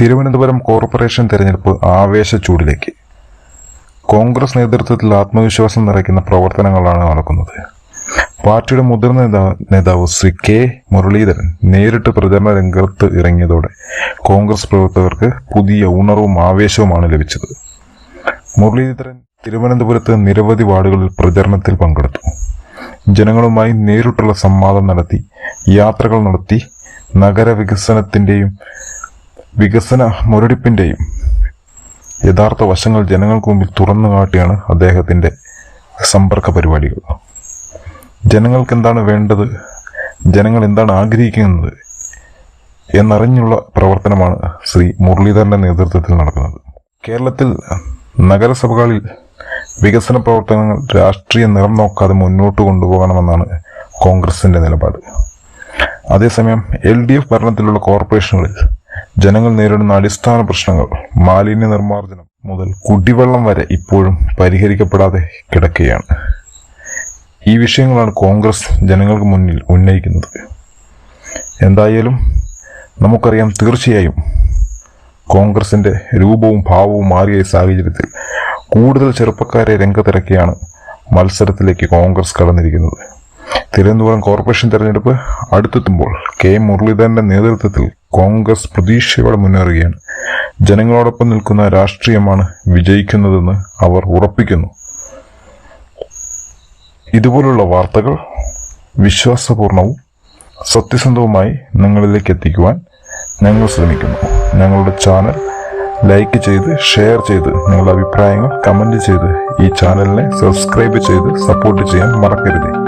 Thiruvananthapuram corporation തെരഞ്ഞെടുപ്പ് ആവേശ ചൂടിലേക്ക്. കോൺഗ്രസ് നേതൃത്വത്തിൽ ആത്മവിശ്വാസം നിറയ്ക്കുന്ന പ്രവർത്തനങ്ങളാണ് നടക്കുന്നത്. പാർട്ടിയുടെ മുതിർന്ന നേതാ- നേതാവ് ശ്രീ കെ മുരളീധരൻ നേരിട്ട് പ്രചരണ രംഗത്ത് ഇറങ്ങിയതോടെ കോൺഗ്രസ് പ്രവർത്തകർക്ക് പുതിയ ഉണർവും ആവേശവുമാണ് ലഭിച്ചത്. മുരളീധരൻ തിരുവനന്തപുരത്ത് നിരവധി വാർഡുകളിൽ പ്രചരണത്തിൽ പങ്കെടുത്തു. ജനങ്ങളുമായി നേരിട്ടുള്ള സംവാദം നടത്തി യാത്രകൾ നടത്തി നഗരവികസനത്തിന്റെയും വികസന മുരടിപ്പിന്റെയും യഥാർത്ഥ വശങ്ങൾ ജനങ്ങൾക്ക് മുമ്പിൽ തുറന്നു കാട്ടിയാണ് അദ്ദേഹത്തിന്റെ സമ്പർക്ക പരിപാടികൾ. ജനങ്ങൾക്ക് എന്താണ് വേണ്ടത്? ജനങ്ങൾ എന്താണ് ആഗ്രഹിക്കുന്നത്? എന്നറിഞ്ഞുള്ള പ്രവർത്തനമാണ് ശ്രീ മുരളീധരന്റെ നേതൃത്വത്തിൽ നടക്കുന്നത്. കേരളത്തിൽ നഗരസഭകളിൽ വികസന പ്രവർത്തനങ്ങൾ രാഷ്ട്രീയ നിറം നോക്കാതെ മുന്നോട്ട് കൊണ്ടുപോകണമെന്നാണ് കോൺഗ്രസിന്റെ നിലപാട്. അതേസമയം എൽ ഡി എഫ് ഭരണത്തിലുള്ള കോർപ്പറേഷനുകളിൽ ജനങ്ങൾ നേരിടുന്ന അടിസ്ഥാന പ്രശ്നങ്ങൾ. മാലിന്യ നിർമ്മാർജനം മുതൽ കുടിവെള്ളം വരെ ഇപ്പോഴും പരിഹരിക്കപ്പെടാതെ കിടക്കുകയാണ്. ഈ വിഷയങ്ങളാണ് കോൺഗ്രസ് ജനങ്ങൾക്ക് മുന്നിൽ ഉന്നയിക്കുന്നത്. എന്തായാലും നമുക്കറിയാം തീർച്ചയായും കോൺഗ്രസിന്റെ രൂപവും ഭാവവും മാറിയ സാഹചര്യത്തിൽ കൂടുതൽ ചെറുപ്പക്കാരെ രംഗത്തിറക്കിയാണ് മത്സരത്തിലേക്ക് കോൺഗ്രസ് കടന്നിരിക്കുന്നത്. തിരുവനന്തപുരം കോർപ്പറേഷൻ തെരഞ്ഞെടുപ്പ് അടുത്തെത്തുമ്പോൾ കെ മുരളീധരന്റെ നേതൃത്വത്തിൽ കോൺഗ്രസ് പ്രതീക്ഷയോടെ മുന്നേറുകയാണ്. ജനങ്ങളോടൊപ്പം നിൽക്കുന്ന രാഷ്ട്രീയമാണ് വിജയിക്കുന്നതെന്ന് അവർ ഉറപ്പിക്കുന്നു. ഇതുപോലുള്ള വാർത്തകൾ വിശ്വാസപൂർണവും സത്യസന്ധവുമായി നിങ്ങളിലേക്ക് എത്തിക്കുവാൻ ഞങ്ങൾ ശ്രമിക്കുന്നു. ഞങ്ങളുടെ ചാനൽ ലൈക്ക് ചെയ്ത് ഷെയർ ചെയ്ത് നിങ്ങളുടെ അഭിപ്രായങ്ങൾ കമന്റ് ചെയ്ത് ഈ ചാനലിനെ സബ്സ്ക്രൈബ് ചെയ്ത് സപ്പോർട്ട് ചെയ്യാൻ മറക്കരുത്.